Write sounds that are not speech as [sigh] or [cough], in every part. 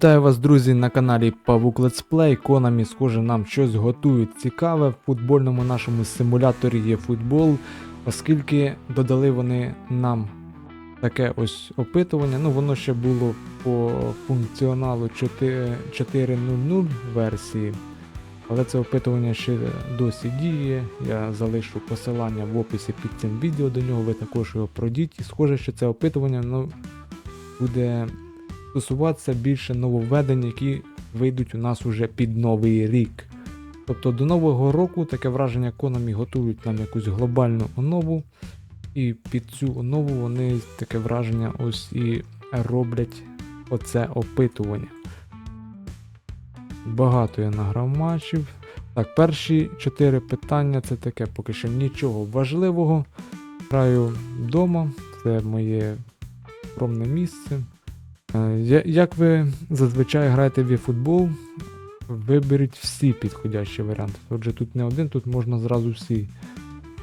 Вітаю вас, друзі, на каналі Павук Летсплей. Конамі, схоже, нам щось готують цікаве. В футбольному нашому симуляторі є футбол, оскільки додали вони нам таке ось опитування. Ну, воно ще було по функціоналу 4.0.0 версії. Але це опитування ще досі діє. Я залишу посилання в описі під цим відео до нього, ви також його пройдіть. І схоже, що це опитування ну, буде стосуватися більше нововведень, які вийдуть у нас уже під новий рік. Тобто до нового року таке враження Konami готують нам якусь глобальну онову, і під цю онову вони таке враження ось і роблять оце опитування. Багато я награв. Так, перші чотири питання це таке, поки що нічого важливого. Граю вдома, це моє скромне місце. Е, Як ви зазвичай граєте в футбол, виберіть всі підходящі варіанти. Отже, тут не один, тут можна зразу всі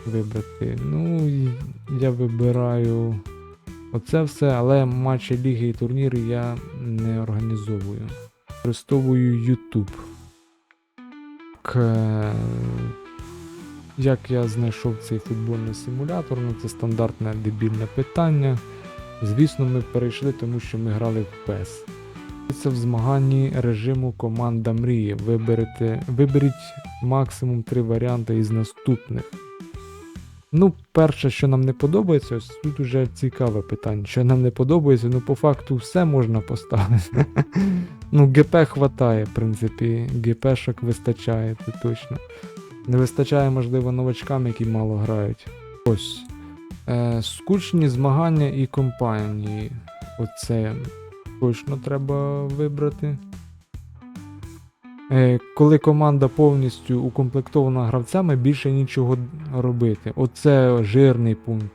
вибрати. Ну, я вибираю оце все, але матчі ліги і турніри я не організовую. Використовую YouTube. Е, Як я знайшов цей футбольний симулятор? Ну, це стандартне дебільне питання. Звісно, ми перейшли, тому що ми грали в PES. Це в змаганні режиму команда мрії. Виберете, виберіть максимум три варіанти із наступних. Ну, перше, що нам не подобається, ось тут уже цікаве питання. Що нам не подобається, ну по факту все можна поставити. [laughs] ну, ГП хватає, в принципі, ГПшок вистачає, це точно. Не вистачає, можливо, новачкам, які мало грають. Ось. Е, скучні змагання і компанії. Оце точно треба вибрати. Е, коли команда повністю укомплектована гравцями, більше нічого робити. Оце жирний пункт.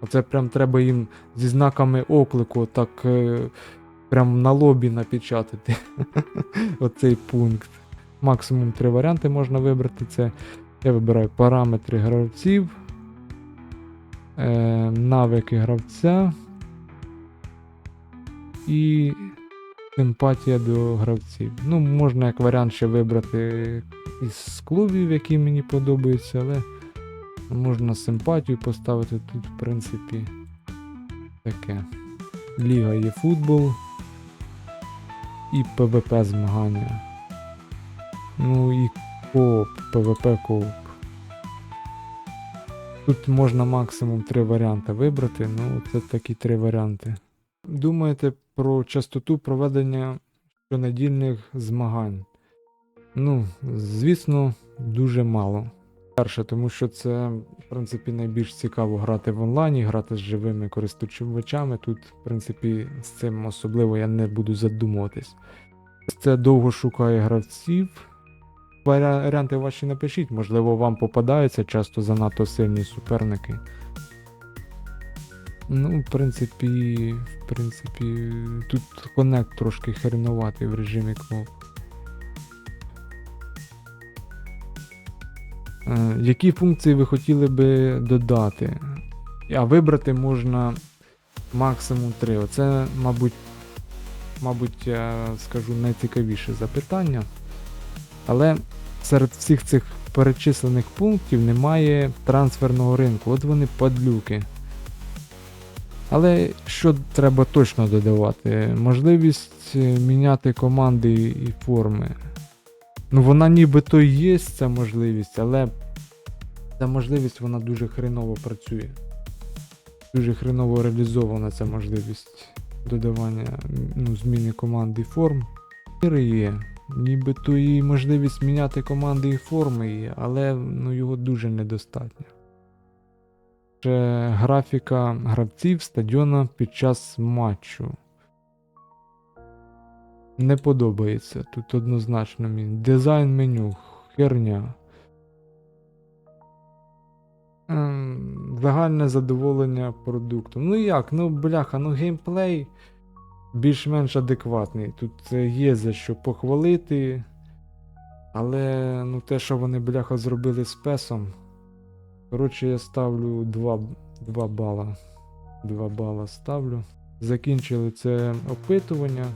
Оце прям треба їм зі знаками оклику так е, прям на лобі напечатати. [laughs] Оцей пункт. Максимум три варіанти можна вибрати. Це я вибираю параметри гравців е, навики гравця і симпатія до гравців. Ну, можна як варіант ще вибрати із клубів, які мені подобаються, але можна симпатію поставити тут, в принципі, таке. Ліга є футбол і ПВП змагання. Ну і кооп, ПВП кооп. Тут можна максимум три варіанти вибрати, ну це такі три варіанти. Думаєте про частоту проведення щонедільних змагань? Ну, звісно, дуже мало. Перше, тому що це, в принципі, найбільш цікаво грати в онлайні, грати з живими користувачами. Тут, в принципі, з цим особливо я не буду задумуватись. Це довго шукає гравців. Варіанти ваші напишіть, можливо, вам попадаються часто занадто сильні суперники. Ну, в принципі, в принципі, тут коннект трошки хренуватий в режимі кнопок. Е, Які функції ви хотіли би додати? А вибрати можна максимум 3. Оце, мабуть, мабуть, я скажу найцікавіше запитання. Але серед всіх цих перечислених пунктів немає трансферного ринку. От вони падлюки. Але що треба точно додавати? Можливість е, міняти команди і форми. Ну, вона нібито є, ця можливість, але ця можливість вона дуже хреново працює. Дуже хреново реалізована ця можливість додавання ну, зміни команди і форм. Є. Нібито і можливість міняти команди і форми є, але ну, його дуже недостатньо. Ще графіка гравців стадіона під час матчу. Не подобається. Тут однозначно мені. Дизайн меню, херня. Ем, Загальне задоволення продуктом. Ну як, ну бляха, ну геймплей більш-менш адекватний. Тут є за що похвалити. Але ну, те, що вони, бляха, зробили з песом. Коротше, я ставлю 2, 2 бала. 2 бала ставлю. Закінчили це опитування.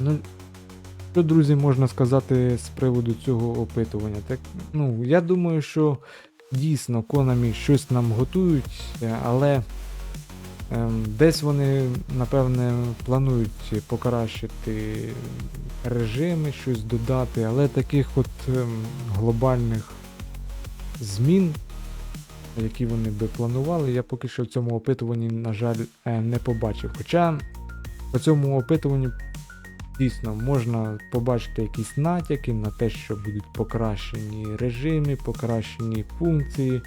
Ну, що, друзі, можна сказати з приводу цього опитування? Так, ну, я думаю, що дійсно Konami щось нам готують, але десь вони, напевне, планують покращити режими, щось додати, але таких от ем, глобальних змін, які вони би планували, я поки що в цьому опитуванні, на жаль, е, не побачив. Хоча по цьому опитуванню дійсно можна побачити якісь натяки на те, що будуть покращені режими, покращені функції.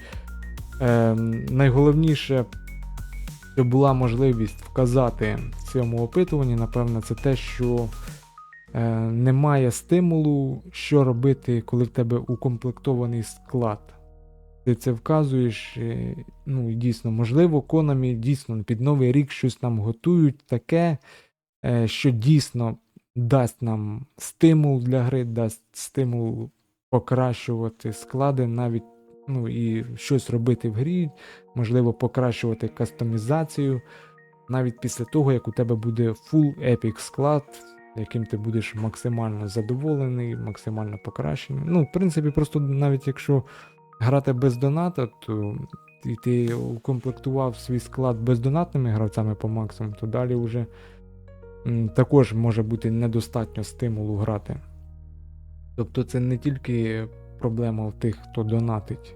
Ем, найголовніше, що була можливість вказати в цьому опитуванні, напевно, це те, що е, немає стимулу, що робити, коли в тебе укомплектований склад. Ти це вказуєш, е, ну дійсно, можливо, Konami дійсно під Новий рік щось нам готують таке, е, що дійсно дасть нам стимул для гри, дасть стимул покращувати склади, навіть ну, і щось робити в грі, можливо, покращувати кастомізацію, навіть після того, як у тебе буде full epic склад, яким ти будеш максимально задоволений, максимально покращений. Ну, в принципі, просто навіть якщо грати без доната, то і ти укомплектував свій склад бездонатними гравцями по максимуму, то далі вже також може бути недостатньо стимулу грати. Тобто це не тільки проблема в тих, хто донатить.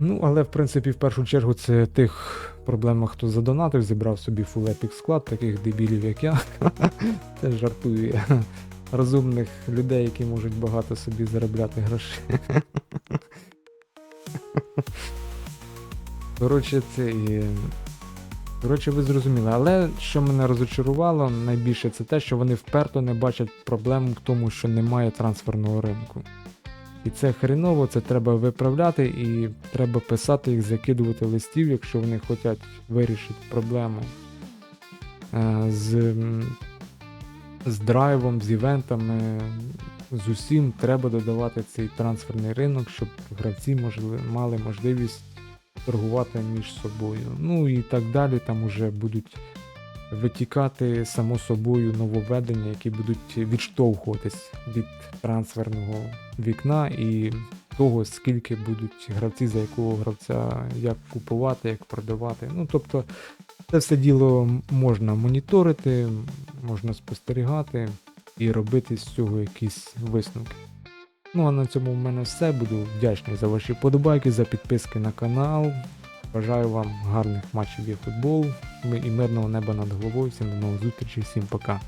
Ну, але в принципі, в першу чергу, це тих проблема, хто задонатив, зібрав собі epic склад, таких дебілів, як я. [laughs] Це жартую. Розумних людей, які можуть багато собі заробляти грошей. [laughs] Коротше, це. Коротше, ви зрозуміли. Але що мене розочарувало найбільше, це те, що вони вперто не бачать проблем в тому, що немає трансферного ринку. І це хреново, це треба виправляти, і треба писати їх, закидувати листів, якщо вони хочуть вирішити проблему е, з, з драйвом, з івентами, з усім треба додавати цей трансферний ринок, щоб гравці можли, мали можливість торгувати між собою. Ну і так далі, там уже будуть витікати само собою нововведення, які будуть відштовхуватись від трансферного вікна і того, скільки будуть гравці, за якого гравця як купувати, як продавати. Ну тобто це все діло можна моніторити, можна спостерігати і робити з цього якісь висновки. Ну а на цьому в мене все. Буду вдячний за ваші подобайки, за підписки на канал. Бажаю вам гарних матчів є футбол і мирного неба над головою. Всім до нових зустрічей, всім пока.